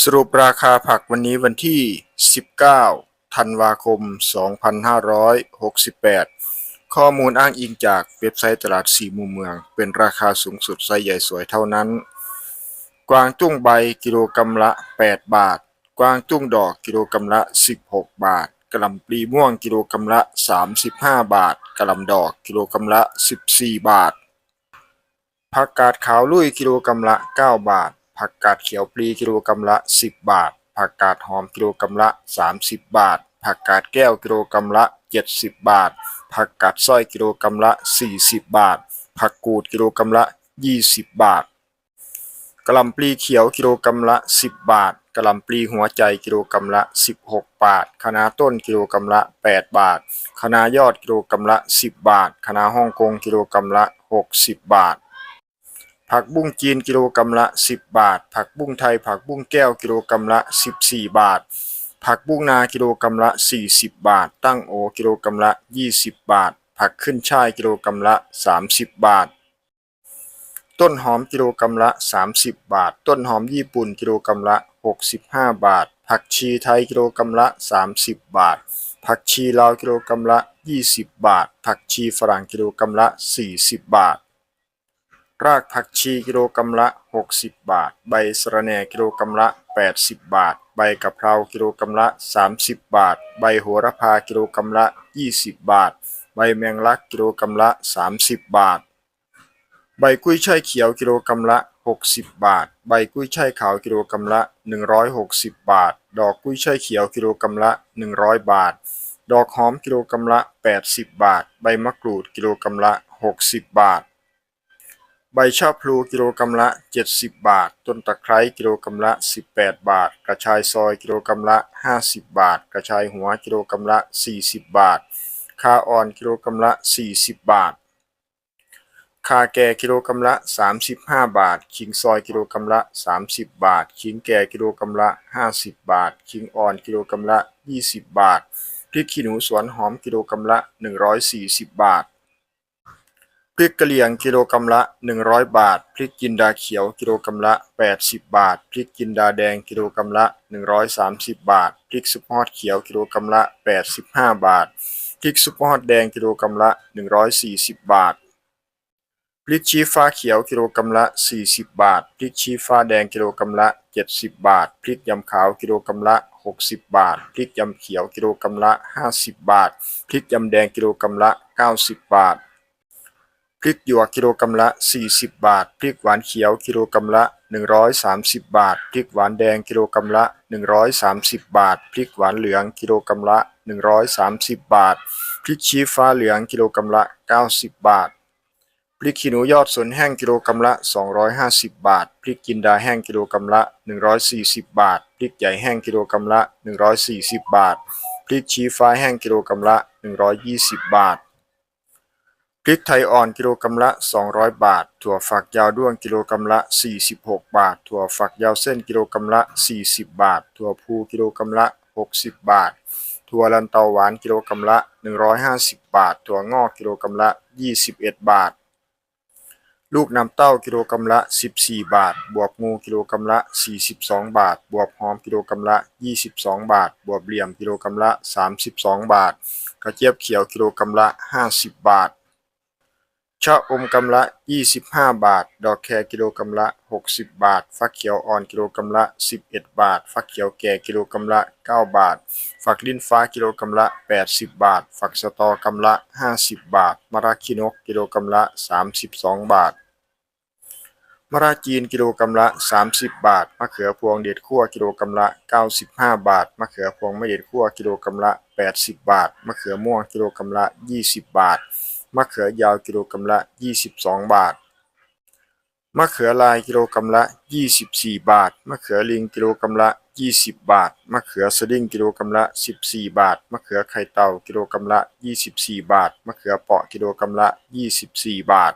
สรุปราคาผักวันนี้วันที่ 19 ธันวาคม 2568 ข้อมูลอ้างอิงจากเว็บไซต์ตลาดสี่มุมเมือง เป็นราคาสูงสุดไซส์ใหญ่สวยเท่านั้น กวางตุ้งใบกิโลกรัมละ 8 บาท กวางตุ้งดอกกิโลกรัมละ 16 บาทกระลำปลีม่วงกิโลกรัมละ 35 บาทกระลำดอกกิโลกรัมละ 14 บาทผักกาดขาวลุยกิโลกรัมละ 9 บาท ผักกาดเขียวปลีกิโลกรัมละ 10 บาท ผักกาดหอมกิโลกรัมละ 30 บาท ผักกาดแก้วกิโลกรัมละ 70 บาท ผักกาดสร้อยกิโลกรัมละ 40 บาท ผักกูดกิโลกรัมละ 20 บาทกระหล่ำปลีเขียวกิโลกรัมละ 10 บาทกระหล่ำปลีหัวใจกิโลกรัมละ 16 บาทคะน้าต้นกิโลกรัมละ 8 บาทคะน้ายอดกิโลกรัมละ 10 บาทคะน้าฮ่องกงกิโลกรัมละ 60 บาท ผักบุ้งจีนกิโลกรัมละ 10 บาท ผักบุ้งไทย ผักบุ้งแก้วกิโลกรัมละ 14 บาท ผักบุ้งนากิโลกรัมละ 40 บาท ตั้งโอกิโลกรัมละ 20 บาท ผักขึ้นช่ายกิโลกรัมละ 30 บาท ต้นหอมกิโลกรัมละ 30 บาท ต้นหอมญี่ปุ่นกิโลกรัมละ 65 บาท ผักชีไทยกิโลกรัมละ 30 บาท ผักชีลาวกิโลกรัมละ 20 บาท ผักชีฝรั่งกิโลกรัมละ 40 บาท รากผักชีกิโลกรัมละ 60 บาท ใบสะระแหน่กิโลกรัมละ 80 บาท ใบกะเพรากิโลกรัมละ 30 บาท ใบโหระพากิโลกรัมละ 20 บาท ใบแมงลักกิโลกรัมละ 30 บาท ใบกุ้ยช่ายเขียวกิโลกรัมละ 60 บาท ใบกุ้ยช่ายขาวกิโลกรัมละ 160 บาท ดอกกุ้ยช่ายเขียวกิโลกรัมละ 100 บาท ดอกหอมกิโลกรัมละ 80 บาท ใบมะกรูดกิโลกรัมละ 60 บาท ใบชะพลูกิโลกรัมละ 70 บาท ต้นตะไคร้กิโลกรัมละ 18 บาท กระชายซอยกิโลกรัมละ 50 บาท กระชายหัวกิโลกรัมละ 40 บาท คาอ่อนกิโลกรัมละ 40 บาท คาแก่กิโลกรัมละ 35 บาท ขิงซอยกิโลกรัมละ 30 บาท ขิงแก่กิโลกรัมละ 50 บาท ขิงอ่อนกิโลกรัมละ 20 บาท พริกขี้หนูสวนหอมกิโลกรัมละ 140 บาท ริกกะเหรี่ยงกิโลกรัมละ 100 บาท พริกจินดาเขียวกิโลกรัมละ 80 บาท พริกจินดาแดงกิโลกรัมละ 130 บาท พริกซุปฮอตเขียวกิโลกรัมละ 85 บาท พริกซุปฮอตแดงกิโลกรัมละ 140 บาท พริกชี้ฟ้าเขียวกิโลกรัมละ 40 บาท พริกชี้ฟ้าแดงกิโลกรัมละ 70 บาท พริกยำขาวกิโลกรัมละ60 บาท พริกยำเขียวกิโลกรัมละ 50 บาท พริกยำแดงกิโลกรัมละ 90 บาท พริกหยวกกิโลกรัมละ 40 บาท พริกหวานเขียวกิโลกรัมละ 130 บาท พริกหวานแดงกิโลกรัมละ 130 บาท พริกหวานเหลืองกิโลกรัมละ 130 บาท พริกชี้ฟ้าเหลืองกิโลกรัมละ 90 บาท พริกขี้หนูยอดสนแห้งกิโลกรัมละ 250 บาท พริกจินดาแห้งกิโลกรัมละ 140 บาท พริกใหญ่แห้งกิโลกรัมละ 140 บาท พริกชี้ฟ้าแห้งกิโลกรัมละ 120 บาท พริกไทยอ่อนกิโลกรัมละ 200 บาท ถั่วฝักยาวด้วงกิโลกรัมละ 46 บาท ถั่วฝักยาวเส้นกิโลกรัมละ 40 บาท ถั่วพูกิโลกรัมละ 60 บาท ถั่วลันเตาหวานกิโลกรัมละ 150 บาท ถั่วงอกกิโลกรัมละ 21 บาท ลูกน้ำเต้ากิโลกรัมละ 14 บาท บวบงูกิโลกรัมละ 42 บาท บวบหอมกิโลกรัมละ 22 บาท บวบเหลี่ยมกิโลกรัมละ 32 บาท กระเจี๊ยบเขียวกิโลกรัมละ 50 บาท ชะอมกำละ 25 บาท ดอกแครกิโลกรัมละ 60 บาท ฟักเขียวอ่อนกิโลกรัมละ 11 บาท ฟักเขียวแก่กิโลกรัมละ 9 บาท ฝักลิ้นฟ้ากิโลกรัมละ 80 บาท ฝักสะตอกำละ 50 บาท มะระขี้นกกิโลกรัมละ 32 บาทมะระจีนกิโลกรัมละ 30 บาท มะเขือพวงเด็ดขั่วกิโลกรัมละ 95 บาท มะเขือพวงไม่เด็ดขั่วกิโลกรัมละ 80 บาท มะเขือม่วงกิโลกรัมละ 20 บาท มะเขือยาวกิโลกรัมละ 22 บาท มะเขือลายกิโลกรัมละ 24 บาท มะเขือลิงกิโลกรัมละ 20 บาท มะเขือสดิ้งกิโลกรัมละ 14 บาท มะเขือไข่เต่ากิโลกรัมละ 24 บาท มะเขือเปาะกิโลกรัมละ 24 บาท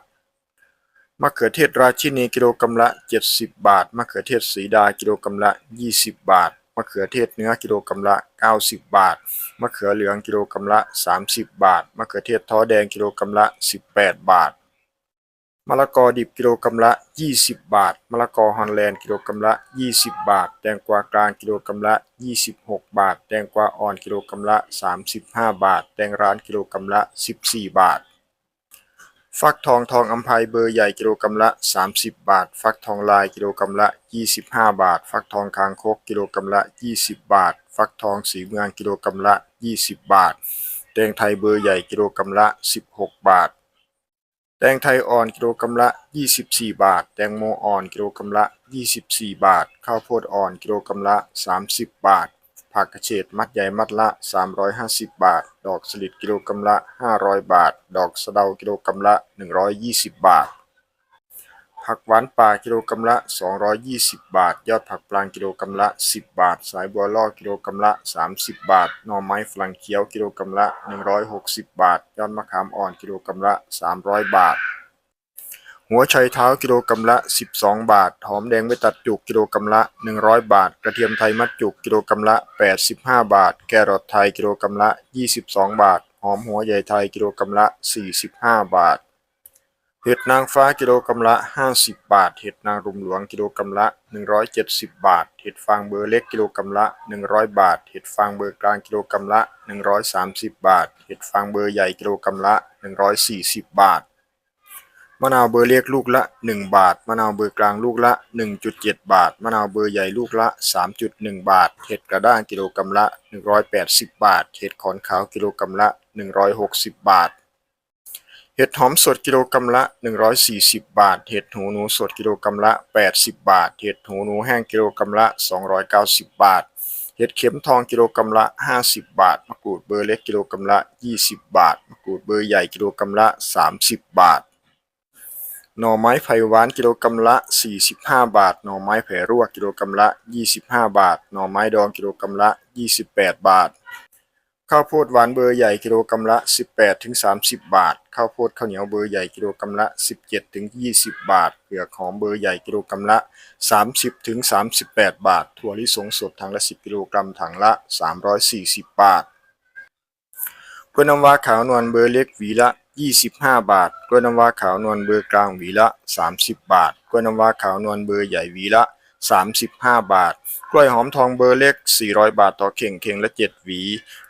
มะเขือเทศราชินีกิโลกรัมละ 70 บาท มะเขือเทศสีดากิโลกรัมละ 20 บาท มะเขือเทศเนื้อกิโลกรัมละ 90 บาท มะเขือเหลืองกิโลกรัมละ 30 บาท มะเขือเทศท้อแดงกิโลกรัมละ 18 บาท มะละกอดิบกิโลกรัมละ 20 บาท มะละกอฮอลแลนด์กิโลกรัมละ 20 บาท แตงกวากลางกิโลกรัมละ 26 บาท แตงกวาอ่อนกิโลกรัมละ 35 บาท แตงร้านกิโลกรัมละ 14 บาท ฟักทองทองอัมภัยเบอร์ใหญ่กิโลกรัมละ 30 บาท ฟักทองลายกิโลกรัมละ 25 บาท ฟักทองคางคกกิโลกรัมละ 20 บาท ฟักทองสีเมืองกิโลกรัมละ 20 บาท แตงไทยเบอร์ใหญ่กิโลกรัมละ 16 บาท แตงไทยอ่อนกิโลกรัมละ 24 บาท แตงโมอ่อนกิโลกรัมละ 24 บาท ข้าวโพดอ่อนกิโลกรัมละ 30 บาท ผักกระเฉดมัดใหญ่มัดละ 350 บาท ดอกสลิดกิโลกรัมละ 500 บาท ดอกสะเดากิโลกรัมละ 120 บาท ผักหวานป่ากิโลกรัมละ 220 บาท ยอดผักปลางกิโลกรัมละ 10 บาท สายบัวล่อกิโลกรัมละ 30 บาท หน่อไม้ฝรั่งเขียวกิโลกรัมละ 160 บาท ยอดมะขามอ่อนกิโลกรัมละ 300 บาท หัวไชเท้ากิโลกรัมละ 12 บาท หอมแดงไม่ตัดจุกกิโลกรัมละ 100 บาท กระเทียมไทยมัดจุกกิโลกรัมละ 85 บาท แครอทไทยกิโลกรัมละ 22 บาท หอมหัวใหญ่ไทยกิโลกรัมละ 45 บาท เห็ดนางฟ้ากิโลกรัมละ 50 บาท เห็ดนางรุมหลวงกิโลกรัมละ 170 บาท เห็ดฟางเบอร์เล็กกิโลกรัมละ 100 บาท เห็ดฟางเบอร์กลางกิโลกรัมละ 130 บาท เห็ดฟางเบอร์ใหญ่กิโลกรัมละ 140 บาท มะนาวเบอร์เล็กลูกละ 1 บาท มะนาวเบอร์กลางลูกละ 1.7 บาท มะนาวเบอร์ใหญ่ลูกละ 3.1 บาท เห็ดกระด้างกิโลกรัมละ 180 บาท เห็ดขอนขาวกิโลกรัมละ 160 บาท เห็ดหอมสดกิโลกรัมละ 140 บาท เห็ดหูหนูสดกิโลกรัมละ 80 บาท เห็ดหูหนูแห้งกิโลกรัมละ 290 บาท เห็ดเข็มทองกิโลกรัมละ 50 บาท มะกรูดเบอร์เล็กกิโลกรัมละ 20 บาท มะกรูดเบอร์ใหญ่กิโลกรัมละ 30 บาท หน่อไม้ไผ่หวานกิโลกรัมละ 45 บาท หน่อไม้แผ่รั่วกิโลกรัมละ 25 บาท หน่อไม้ดองกิโลกรัมละ 28 บาท ข้าวโพดหวานเบอร์ใหญ่กิโลกรัมละ 18ถึง30 บาท ข้าวโพดข้าวเหนียวเบอร์ใหญ่กิโลกรัมละ 17ถึง20 บาท เปลือกหอมเบอร์ใหญ่กิโลกรัมละ 30ถึง38 บาท ถั่วลิสงสดถังละ 10 กิโลกรัมถังละ 340 บาทกล้วยน้ำว้าขาวนวลเบอร์เล็กหวีละ 25 บาท กล้วยน้ำว้าขาวนวลเบอร์กลางหวีละ 30 บาท กล้วยน้ำว้าขาวนวลเบอร์ใหญ่หวีละ 35 บาท กล้วยหอมทองเบอร์เล็ก 400 บาทต่อเข่งเข่งละ 7 หวี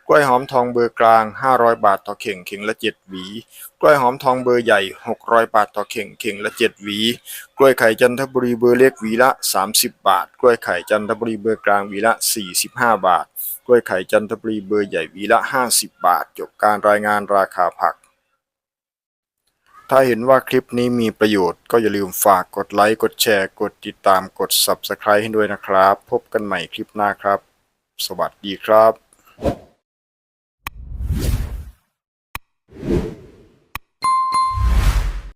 กล้วยหอมทองเบอร์กลาง 500 บาทต่อเข่งเข่งละ 7 หวี กล้วยหอมทองเบอร์ใหญ่ 600 บาทต่อเข่งเข่งละ 7 หวี กล้วยไข่จันทบุรีเบอร์เล็กหวีละ 30 บาท กล้วยไข่จันทบุรีเบอร์กลางหวีละ 45 บาท กล้วยไข่จันทบุรีเบอร์ใหญ่หวีละ 50 บาท จบการรายงานราคาผัก ถ้าเห็นว่าคลิปนี้มีประโยชน์ก็อย่าลืมฝากกดไลค์กดแชร์ กดติดตามกด Subscribe ให้ด้วยนะครับ พบกันใหม่คลิปหน้าครับ สวัสดีครับ